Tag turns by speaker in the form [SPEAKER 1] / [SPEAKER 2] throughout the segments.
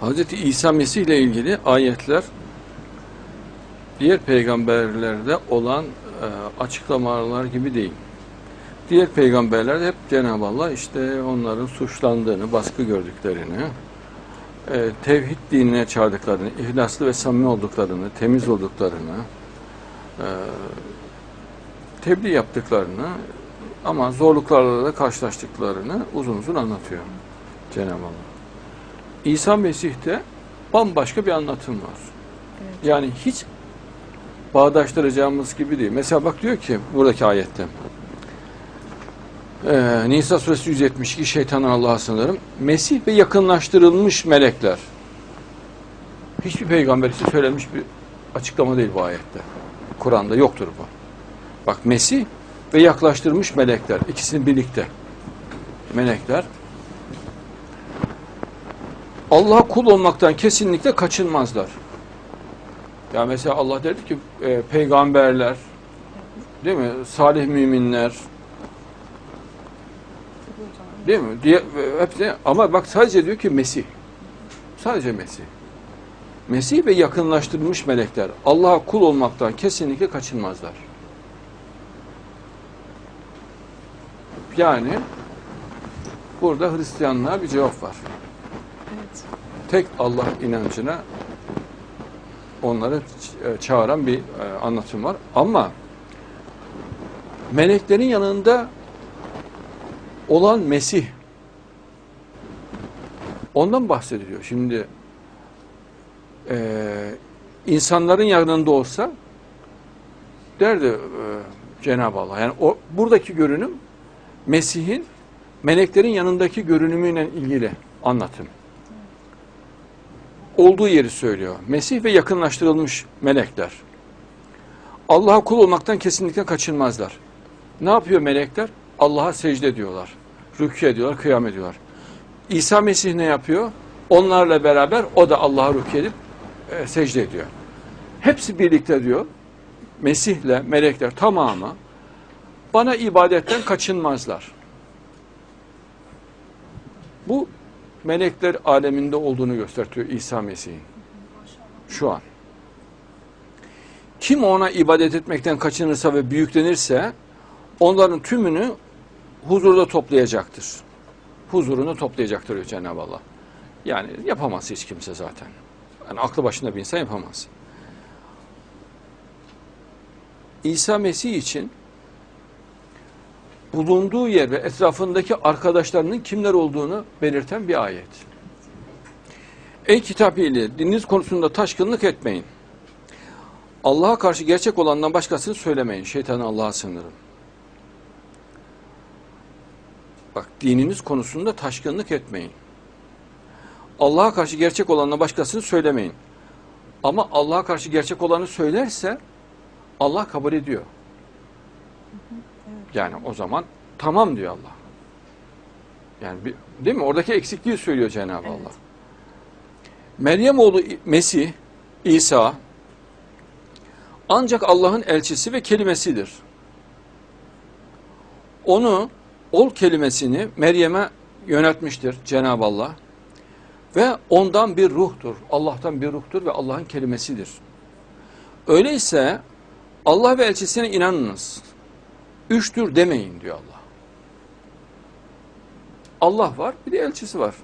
[SPEAKER 1] Hz. İsa Mesih ile ilgili ayetler diğer peygamberlerde olan e, açıklamalar gibi değil. Diğer peygamberler hep Cenab-ı Allah işte onların suçlandığını, baskı gördüklerini, e, tevhid dinine çağırdıklarını, ihlaslı ve samimi olduklarını, temiz olduklarını, e, tebliğ yaptıklarını ama zorluklarla da karşılaştıklarını uzun uzun anlatıyor Cenab-ı Allah. İsa Mesih'te bambaşka bir anlatım var.
[SPEAKER 2] Evet.
[SPEAKER 1] Yani hiç bağdaştıracağımız gibi değil. Mesela bak diyor ki buradaki ayette. Ee, Nisa suresi 172 şeytandan Allah'a sığınırım. Mesih ve yakınlaştırılmış melekler. Hiçbir peygamber için söylenmiş bir açıklama değil bu ayette. Kur'an'da yoktur bu. Bak Mesih ve yaklaştırmış melekler. ikisini birlikte. Melekler. Allah'a kul olmaktan kesinlikle kaçınmazlar. Ya mesela Allah derdi ki e, peygamberler, değil mi? Salih müminler, değil mi? Diye, e, hepsi, ama bak sadece diyor ki Mesih. Sadece Mesih. Mesih ve yakınlaştırılmış melekler Allah'a kul olmaktan kesinlikle kaçınmazlar. Yani burada Hristiyanlığa bir cevap var. Tek Allah inancına onları ç- çağıran bir e, anlatım var. Ama meleklerin yanında olan Mesih ondan bahsediliyor. Şimdi e, insanların yanında olsa derdi e, Cenab-ı Allah. Yani o buradaki görünüm Mesih'in meleklerin yanındaki görünümüyle ilgili anlatım olduğu yeri söylüyor. Mesih ve yakınlaştırılmış melekler. Allah'a kul olmaktan kesinlikle kaçınmazlar. Ne yapıyor melekler? Allah'a secde ediyorlar. Rükû ediyorlar, kıyam ediyorlar. İsa Mesih ne yapıyor? Onlarla beraber o da Allah'a rükû edip e, secde ediyor. Hepsi birlikte diyor. Mesih'le melekler tamamı bana ibadetten kaçınmazlar. Bu melekler aleminde olduğunu gösteriyor İsa Mesih'in. Şu an. Kim ona ibadet etmekten kaçınırsa ve büyüklenirse onların tümünü huzurda toplayacaktır. Huzurunu toplayacaktır diyor Cenab-ı Allah. Yani yapamaz hiç kimse zaten. Yani aklı başında bir insan yapamaz. İsa Mesih için bulunduğu yer ve etrafındaki arkadaşlarının kimler olduğunu belirten bir ayet. Ey kitap ehli, dininiz konusunda taşkınlık etmeyin. Allah'a karşı gerçek olandan başkasını söylemeyin. Şeytanı Allah'a sığınırım. Bak dininiz konusunda taşkınlık etmeyin. Allah'a karşı gerçek olandan başkasını söylemeyin. Ama Allah'a karşı gerçek olanı söylerse Allah kabul ediyor. Yani o zaman tamam diyor Allah. Yani bir, değil mi? Oradaki eksikliği söylüyor Cenab-ı
[SPEAKER 2] Evet.
[SPEAKER 1] Allah. Meryem oğlu Mesih, İsa ancak Allah'ın elçisi ve kelimesidir. Onu, ol kelimesini Meryem'e yöneltmiştir Cenab-ı Allah. Ve ondan bir ruhtur. Allah'tan bir ruhtur ve Allah'ın kelimesidir. Öyleyse Allah ve elçisine inanınız. Üçtür demeyin diyor Allah. Allah var, bir de elçisi var.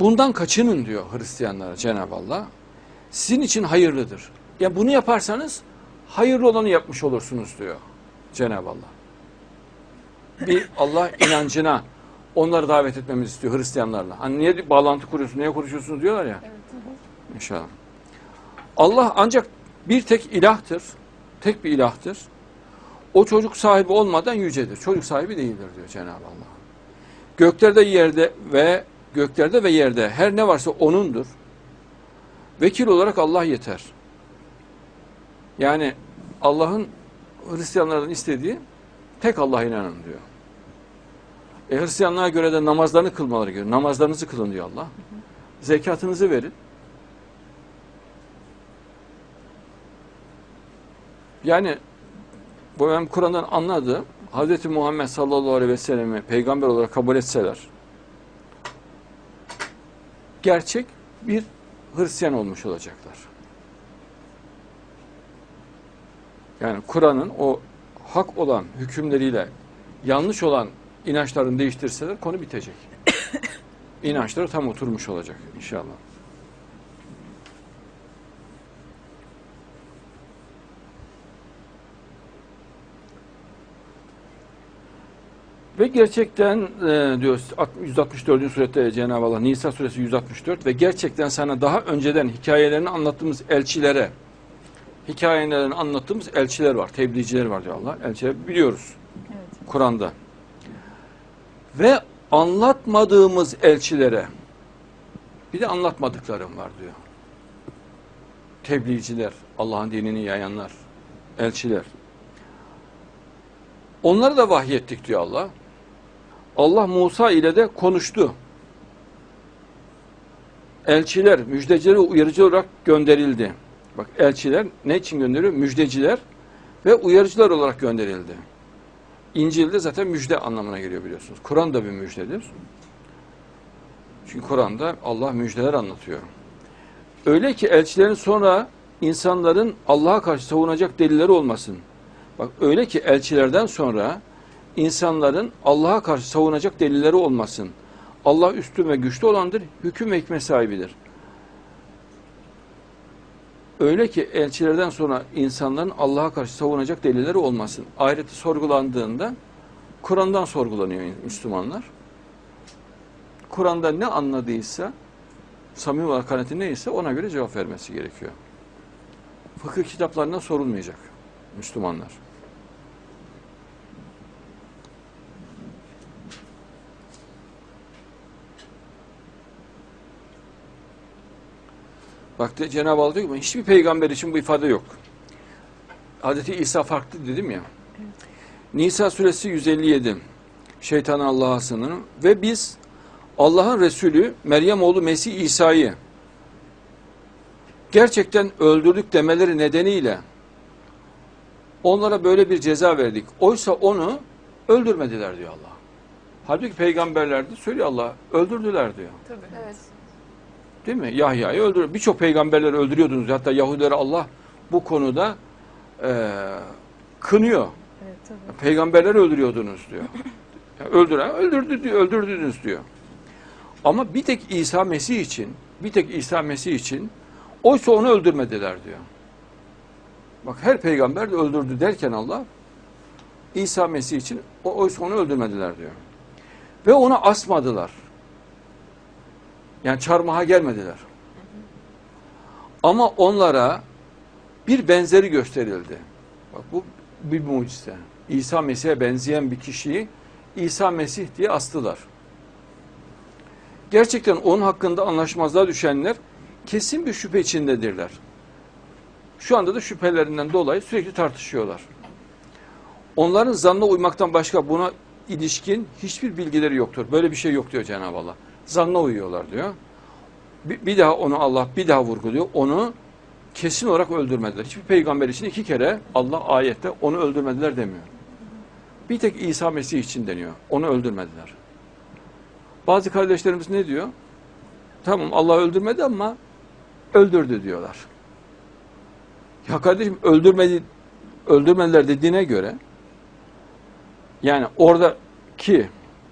[SPEAKER 1] Bundan kaçının diyor Hristiyanlara Cenab-ı Allah. Sizin için hayırlıdır. Ya bunu yaparsanız hayırlı olanı yapmış olursunuz diyor Cenab-ı Allah. Bir Allah inancına onları davet etmemizi istiyor Hristiyanlarla. Hani niye bağlantı kuruyorsun, niye konuşuyorsunuz diyorlar ya.
[SPEAKER 2] Evet.
[SPEAKER 1] İnşallah. Allah ancak bir tek ilahtır. Tek bir ilahtır. O çocuk sahibi olmadan yücedir. Çocuk sahibi değildir diyor Cenab-ı Allah. Göklerde yerde ve göklerde ve yerde her ne varsa onundur. Vekil olarak Allah yeter. Yani Allah'ın Hristiyanlardan istediği tek Allah'a inanın diyor. E Hristiyanlığa göre de namazlarını kılmaları gerekiyor. Namazlarınızı kılın diyor Allah. Zekatınızı verin. Yani bu benim Kur'an'dan anladığım Hz. Muhammed sallallahu aleyhi ve sellem'i peygamber olarak kabul etseler gerçek bir Hristiyan olmuş olacaklar. Yani Kur'an'ın o hak olan hükümleriyle yanlış olan inançlarını değiştirseler konu bitecek. İnançları tam oturmuş olacak inşallah. Ve gerçekten e, diyor 164. surette Cenab-ı Allah Nisa suresi 164 ve gerçekten sana daha önceden hikayelerini anlattığımız elçilere hikayelerini anlattığımız elçiler var, tebliğciler var diyor Allah. Elçiler biliyoruz
[SPEAKER 2] Evet.
[SPEAKER 1] Kur'an'da. Ve anlatmadığımız elçilere bir de anlatmadıklarım var diyor. Tebliğciler, Allah'ın dinini yayanlar, elçiler. Onları da vahyettik diyor Allah. Allah Musa ile de konuştu. Elçiler, müjdeciler ve uyarıcı olarak gönderildi. Bak elçiler ne için gönderiyor? Müjdeciler ve uyarıcılar olarak gönderildi. İncil'de zaten müjde anlamına geliyor biliyorsunuz. Kur'an da bir müjdedir. Çünkü Kur'an'da Allah müjdeler anlatıyor. Öyle ki elçilerin sonra insanların Allah'a karşı savunacak delilleri olmasın. Bak öyle ki elçilerden sonra insanların Allah'a karşı savunacak delilleri olmasın. Allah üstün ve güçlü olandır, hüküm ve hikmet sahibidir. Öyle ki elçilerden sonra insanların Allah'a karşı savunacak delilleri olmasın. Ahireti sorgulandığında Kur'an'dan sorgulanıyor Müslümanlar. Kur'an'da ne anladıysa, samimi kanaati neyse ona göre cevap vermesi gerekiyor. Fıkıh kitaplarına sorulmayacak Müslümanlar. Bak Cenab-ı Allah diyor ki hiçbir peygamber için bu ifade yok. Hazreti İsa farklı dedim ya. Nisa suresi 157. Şeytan Allah'a sınırı ve biz Allah'ın Resulü Meryem oğlu Mesih İsa'yı gerçekten öldürdük demeleri nedeniyle onlara böyle bir ceza verdik. Oysa onu öldürmediler diyor Allah. Halbuki peygamberler de söylüyor Allah öldürdüler diyor.
[SPEAKER 2] Tabii.
[SPEAKER 3] Evet.
[SPEAKER 1] Değil mi? Yahya'yı öldürüyor. Birçok peygamberleri öldürüyordunuz. Hatta Yahudileri Allah bu konuda eee kınıyor.
[SPEAKER 2] Evet tabii.
[SPEAKER 1] Peygamberleri öldürüyordunuz diyor. Öldüren öldürdü diyor, öldürdünüz diyor. Ama bir tek İsa Mesih için, bir tek İsa Mesih için oysa onu öldürmediler diyor. Bak her peygamber de öldürdü derken Allah İsa Mesih için o oysa onu öldürmediler diyor. Ve onu asmadılar. Yani çarmıha gelmediler. Ama onlara bir benzeri gösterildi. Bak bu bir mucize. İsa Mesih'e benzeyen bir kişiyi İsa Mesih diye astılar. Gerçekten onun hakkında anlaşmazlığa düşenler kesin bir şüphe içindedirler. Şu anda da şüphelerinden dolayı sürekli tartışıyorlar. Onların zanna uymaktan başka buna ilişkin hiçbir bilgileri yoktur. Böyle bir şey yok diyor Cenab-ı Allah. Zanna uyuyorlar diyor. Bir, daha onu Allah bir daha vurguluyor. Onu kesin olarak öldürmediler. Hiçbir peygamber için iki kere Allah ayette onu öldürmediler demiyor. Bir tek İsa Mesih için deniyor. Onu öldürmediler. Bazı kardeşlerimiz ne diyor? Tamam Allah öldürmedi ama öldürdü diyorlar. Ya kardeşim öldürmedi, öldürmediler dediğine göre yani oradaki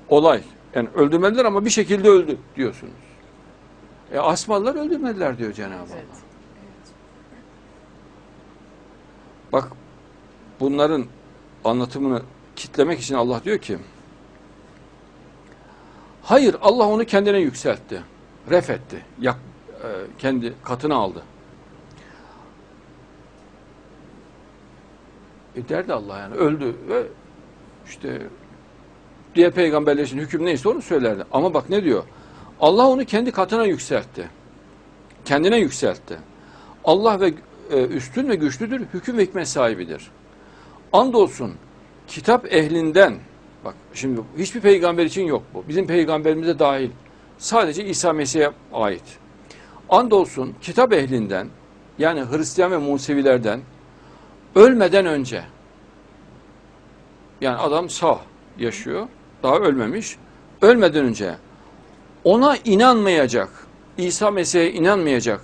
[SPEAKER 1] olay yani öldürmediler ama bir şekilde öldü diyorsunuz. E asmalılar öldürmediler diyor Cenab-ı Allah.
[SPEAKER 2] Evet.
[SPEAKER 1] Bak bunların anlatımını kitlemek için Allah diyor ki hayır Allah onu kendine yükseltti. Ref etti. Yak, e, kendi katına aldı. E derdi Allah yani öldü ve işte diğer peygamberler için hüküm neyse onu söylerdi. Ama bak ne diyor? Allah onu kendi katına yükseltti. Kendine yükseltti. Allah ve e, üstün ve güçlüdür, hüküm ve hikmet sahibidir. Andolsun kitap ehlinden, bak şimdi hiçbir peygamber için yok bu. Bizim peygamberimize dahil. Sadece İsa Mesih'e ait. Andolsun kitap ehlinden, yani Hristiyan ve Musevilerden ölmeden önce, yani adam sağ yaşıyor, daha ölmemiş, ölmeden önce ona inanmayacak İsa Mesih'e inanmayacak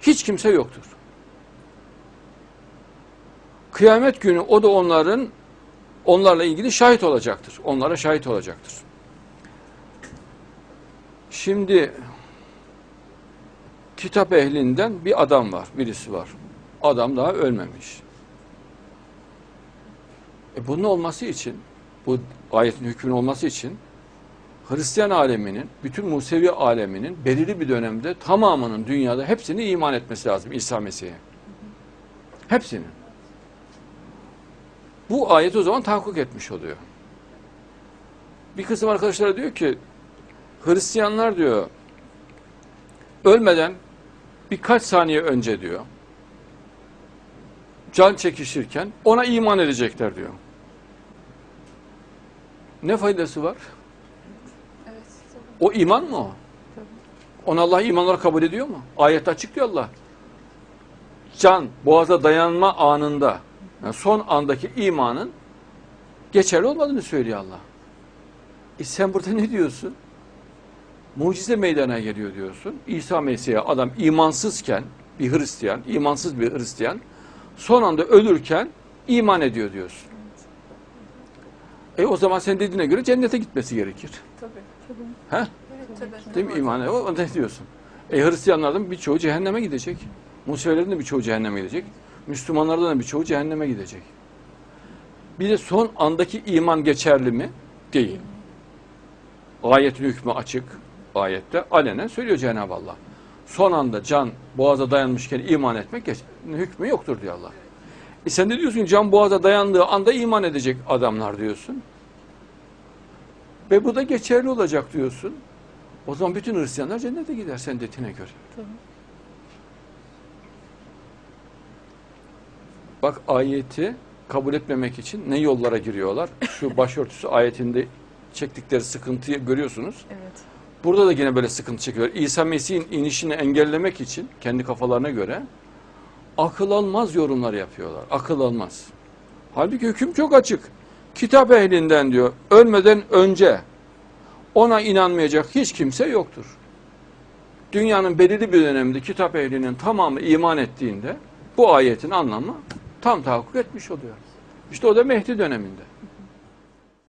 [SPEAKER 1] hiç kimse yoktur. Kıyamet günü o da onların onlarla ilgili şahit olacaktır. Onlara şahit olacaktır. Şimdi kitap ehlinden bir adam var, birisi var. Adam daha ölmemiş. E bunun olması için, bu ayetin hükmünün olması için Hristiyan aleminin, bütün Musevi aleminin belirli bir dönemde tamamının dünyada hepsini iman etmesi lazım İsa Mesih'e. Hepsinin. Bu ayet o zaman tahakkuk etmiş oluyor. Bir kısım arkadaşlara diyor ki Hristiyanlar diyor ölmeden birkaç saniye önce diyor can çekişirken ona iman edecekler diyor. Ne faydası var? O iman mı o? Onu Allah iman olarak kabul ediyor mu? Ayette açıklıyor Allah. Can boğaza dayanma anında, yani son andaki imanın geçerli olmadığını söylüyor Allah. E sen burada ne diyorsun? Mucize meydana geliyor diyorsun. İsa Mesih'e adam imansızken, bir Hristiyan, imansız bir Hristiyan, son anda ölürken iman ediyor diyorsun. E o zaman sen dediğine göre cennete gitmesi gerekir.
[SPEAKER 2] Tabii. Tabii. Tabii.
[SPEAKER 1] Değil mi iman? O, ne diyorsun? E Hristiyanlardan birçoğu cehenneme gidecek. Musevilerin de birçoğu cehenneme gidecek. Müslümanlardan da birçoğu cehenneme gidecek. Bir de son andaki iman geçerli mi? Değil. Ayetin hükmü açık. Ayette alenen söylüyor Cenab-ı Allah. Son anda can boğaza dayanmışken iman etmek hükmü yoktur diyor Allah. E sen de diyorsun can boğaza dayandığı anda iman edecek adamlar diyorsun. Ve bu da geçerli olacak diyorsun. O zaman bütün Hristiyanlar cennete gider sen dediğine göre.
[SPEAKER 2] Tabii.
[SPEAKER 1] Bak ayeti kabul etmemek için ne yollara giriyorlar? Şu başörtüsü ayetinde çektikleri sıkıntıyı görüyorsunuz.
[SPEAKER 2] Evet.
[SPEAKER 1] Burada da yine böyle sıkıntı çekiyorlar. İsa Mesih'in inişini engellemek için kendi kafalarına göre akıl almaz yorumlar yapıyorlar. Akıl almaz. Halbuki hüküm çok açık. Kitap ehlinden diyor ölmeden önce ona inanmayacak hiç kimse yoktur. Dünyanın belirli bir döneminde kitap ehlinin tamamı iman ettiğinde bu ayetin anlamı tam tahakkuk etmiş oluyor. İşte o da Mehdi döneminde.